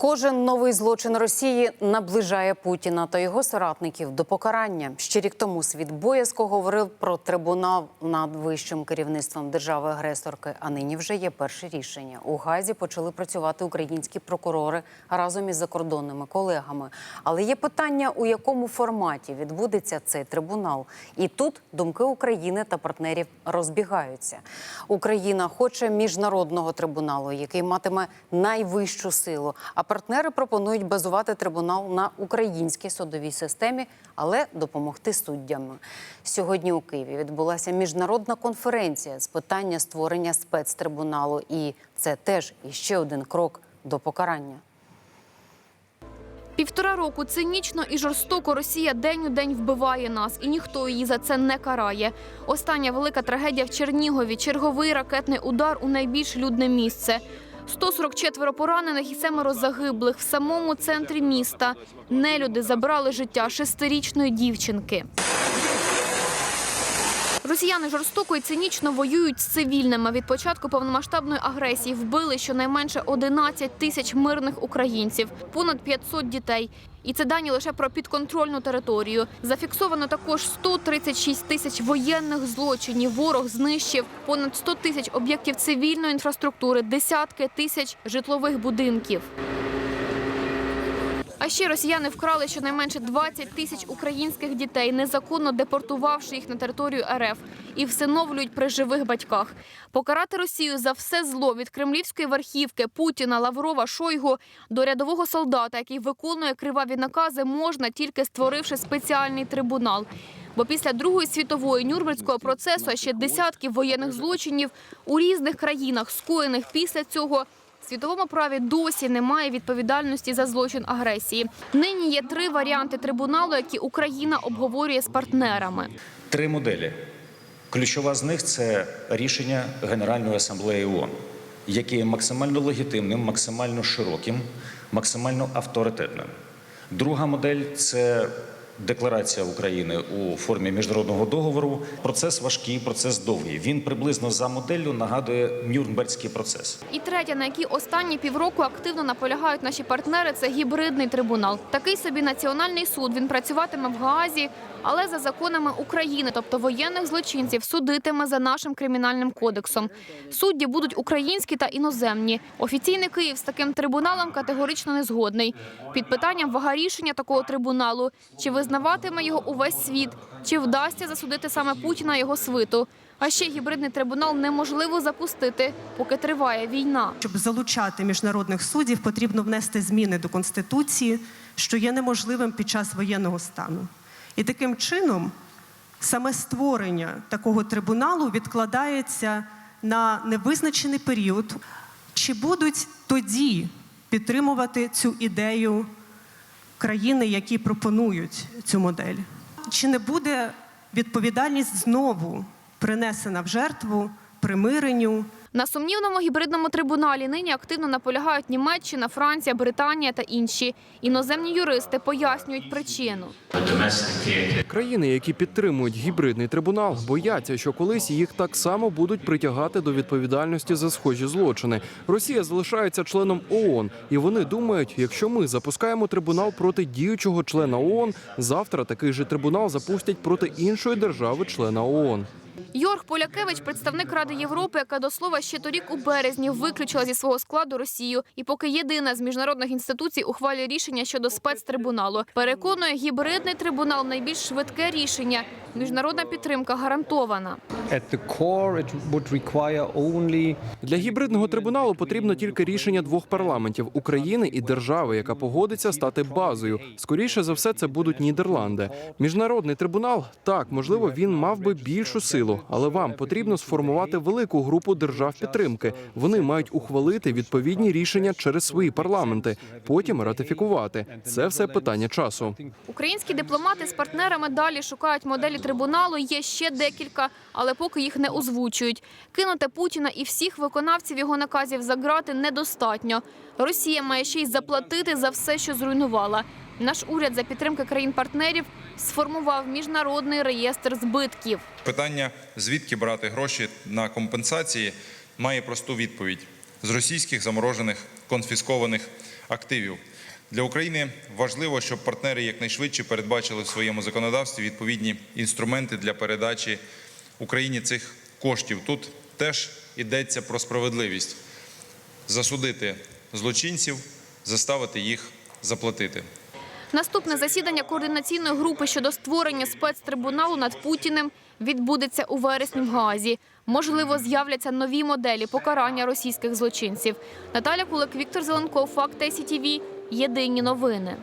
Кожен новий злочин Росії наближає Путіна та його соратників до покарання. Ще рік тому світ боязко говорив про трибунал над вищим керівництвом держави-агресорки. А нині вже є перше рішення. У Газі почали працювати українські прокурори разом із закордонними колегами. Але є питання, у якому форматі відбудеться цей трибунал. І тут думки України та партнерів розбігаються. Україна хоче міжнародного трибуналу, який матиме найвищу силу. А партнери пропонують базувати трибунал на українській судовій системі, але допомогти суддям. Сьогодні у Києві відбулася міжнародна конференція з питання створення спецтрибуналу, і це теж іще один крок до покарання. Півтора року цинічно і жорстоко Росія день у день вбиває нас, і ніхто її за це не карає. Остання велика трагедія в Чернігові черговий ракетний удар у найбільш людне місце. 144 поранених і семеро загиблих в самому центрі міста. Нелюди забрали життя шестирічної дівчинки. Росіяни жорстоко і цинічно воюють з цивільними. Від початку повномасштабної агресії вбили щонайменше 11 тисяч мирних українців, понад 500 дітей. І це дані лише про підконтрольну територію. Зафіксовано також 136 тисяч воєнних злочинів. Ворог знищив понад 100 тисяч об'єктів цивільної інфраструктури, десятки тисяч житлових будинків. А ще росіяни вкрали щонайменше 20 тисяч українських дітей, незаконно депортувавши їх на територію РФ, і всиновлюють при живих батьках. Покарати Росію за все зло від кремлівської верхівки Путіна, Лаврова, Шойгу до рядового солдата, який виконує криваві накази, можна тільки створивши спеціальний трибунал. Бо після Другої світової Нюрнберзького процесу, а ще десятків воєнних злочинів у різних країнах, скоєних після цього. В світовому праві досі немає відповідальності за злочин агресії. Нині є три варіанти трибуналу, які Україна обговорює з партнерами. Три моделі. Ключова з них це рішення Генеральної асамблеї ООН, яке є максимально легітимним, максимально широким, максимально авторитетним. Друга модель це декларація України у формі міжнародного договору. Процес важкий, процес довгий. Він приблизно за моделлю нагадує Нюрнберзький процес. І третя, на якій останні півроку активно наполягають наші партнери, це гібридний трибунал. Такий собі національний суд. Він працюватиме в Гаазі, але за законами України, тобто воєнних злочинців, судитиме за нашим кримінальним кодексом. Судді будуть українські та іноземні. Офіційний Київ з таким трибуналом категорично не згодний. Під питанням вага рішення такого трибуналу: чи визнаватиме його увесь світ, чи вдасться засудити саме Путіна його свиту. А ще гібридний трибунал неможливо запустити, поки триває війна. Щоб залучати міжнародних суддів, потрібно внести зміни до конституції, що є неможливим під час воєнного стану. І таким чином саме створення такого трибуналу відкладається на невизначений період. Чи будуть тоді підтримувати цю ідею країни, які пропонують цю модель? Чи не буде відповідальність знову принесена в жертву примиренню? На сумнівному гібридному трибуналі нині активно наполягають Німеччина, Франція, Британія та інші. Іноземні юристи пояснюють причину. Країни, які підтримують гібридний трибунал, бояться, що колись їх так само будуть притягати до відповідальності за схожі злочини. Росія залишається членом ООН, і вони думають, якщо ми запускаємо трибунал проти діючого члена ООН, завтра такий же трибунал запустять проти іншої держави-члена ООН. Йорг Полякевич, представник Ради Європи, яка до слова ще торік у березні виключила зі свого складу Росію, і поки єдина з міжнародних інституцій ухвалює рішення щодо спецтрибуналу, переконує гібридний трибунал найбільш швидке рішення. Міжнародна підтримка гарантована. Для гібридного трибуналу потрібно тільки рішення двох парламентів України і держави, яка погодиться стати базою. Скоріше за все, це будуть Нідерланди. Міжнародний трибунал так можливо він мав би більшу силу, але вам потрібно сформувати велику групу держав підтримки. Вони мають ухвалити відповідні рішення через свої парламенти, потім ратифікувати. Це все питання часу. Українські дипломати з партнерами далі шукають моделі трибуналу. Є ще декілька, але поки їх не озвучують. Кинути Путіна і всіх виконавців його наказів за грати недостатньо. Росія має ще й заплатити за все, що зруйнувала. Наш уряд за підтримки країн-партнерів сформував міжнародний реєстр збитків. Питання, звідки брати гроші на компенсації, має просту відповідь з російських заморожених конфіскованих активів. Для України важливо, щоб партнери якнайшвидше передбачили в своєму законодавстві відповідні інструменти для передачі Україні цих коштів. Тут теж йдеться про справедливість засудити злочинців, заставити їх заплатити. Наступне засідання координаційної групи щодо створення спецтрибуналу над Путіним відбудеться у вересні в Гаазі. Можливо, з'являться нові моделі покарання російських злочинців. Наталя Кулик, Віктор Зеленков, Факт СІТВ. Єдині новини.